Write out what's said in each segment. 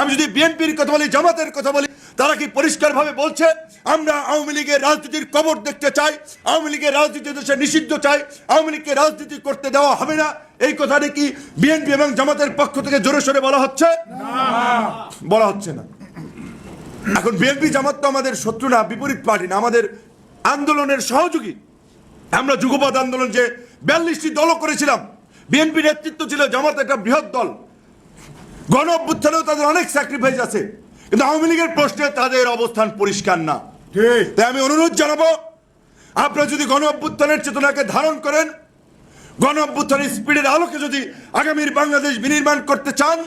আমি যদি বিএনপির কথা বলি জামাতের কথা বলি তারা কি পরিষ্কারভাবে বলছে? আমরা আওয়ামী লীগের রাজনীতির কবর দেখতে চাই আওয়ামী লীগের রাজনীতি দেশে নিষিদ্ধ চাই আওয়ামী লীগকে রাজনীতি করতে দেওয়া হবে না। এই কথাটি কি বিএনপি এবং জামাতের পক্ষ থেকে জোরে সোরে বলা হচ্ছে? বলা হচ্ছে না। এখন বিএনপি জামাত তো আমাদের শত্রু না বিপরীত পার্টি না আমাদের আন্দোলনের সহযোগী। আমরা যুগপৎ আন্দোলন যে বিয়াল্লিশটি দলও করেছিলাম বিএনপি নেতৃত্ব ছিল জামাত একটা বৃহৎ দল। গণ অভ্যুত্থানেও তাদের অনেক স্যাক্রিফাইস আছে। কিন্তু আওয়ামী লীগের প্রশ্নে তাদের অবস্থান পরিষ্কার না। ঠিক। তাই আমি অনুরোধ জানাব আপনারা যদি গণ অভ্যুত্থানের চেতনাকে ধারণ করেন গণ অভ্যুত্থানের স্পিডের আলোকে যদি আগামীর বাংলাদেশ বিনির্মাণ করতে চান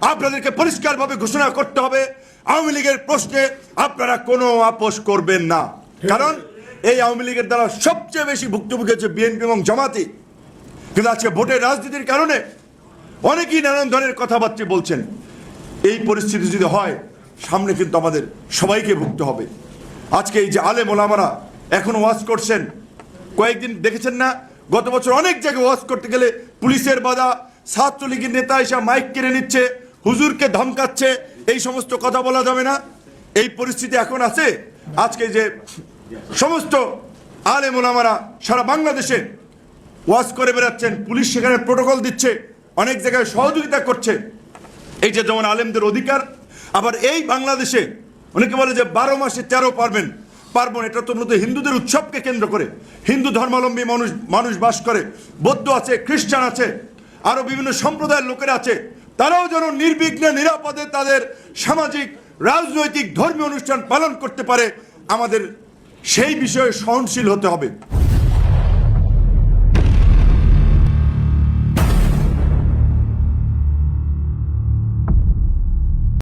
আপনাদেরকে পরিষ্কারভাবে ঘোষণা করতে হবে আওয়ামী লীগের প্রশ্নে আপনারা কোনো আপোষ করবেন না। কারণ এই আওয়ামী লীগের দ্বারা সবচেয়ে বেশি ভুক্তভোগী হচ্ছে বিএনপি এবং জামাতি। কিন্তু আজকে ভোটের রাজনীতির কারণে অনেকেই নানান ধরনের কথাবার্তা বলছেন। এই পরিস্থিতি যদি হয়, সামনে কিন্তু আমাদের সবাইকে ভুগতে হবে। আজকে এই যে আলে মোলামারা এখন ওয়াজ করছেন, কয়েকদিন দেখেছেন না? গত বছর অনেক জায়গায় ওয়াজ করতে গেলে পুলিশের বাধা, ছাত্রলীগের নেতা এসে মাইক কেড়ে নিচ্ছে, হুজুরকে ধমকাচ্ছে, এই সমস্ত কথা বলা যাবে না। এই পরিস্থিতি এখন আছে। আজকে যে সমস্ত আলে মোলামারা সারা বাংলাদেশে ওয়াজ করে বেড়াচ্ছেন, পুলিশ সেখানে প্রোটোকল দিচ্ছে অনেক জায়গায় সহযোগিতা করছে। এইটা যেমন আলেমদের অধিকার, আবার এই বাংলাদেশে অনেকে বলে যে বারো মাসে তেরো পারবেন। পার্বণ এটা তো মূলত হিন্দুদের উৎসবকে কেন্দ্র করে। হিন্দু ধর্মাবলম্বী মানুষ মানুষ বাস করে, বৌদ্ধ আছে, খ্রিস্টান আছে আরও বিভিন্ন সম্প্রদায়ের লোকেরা আছে। তারাও যেন নির্বিঘ্নে, নিরাপদে তাদের সামাজিক, রাজনৈতিক, ধর্মীয় অনুষ্ঠান পালন করতে পারে। আমাদের সেই বিষয়ে সহনশীল হতে হবে।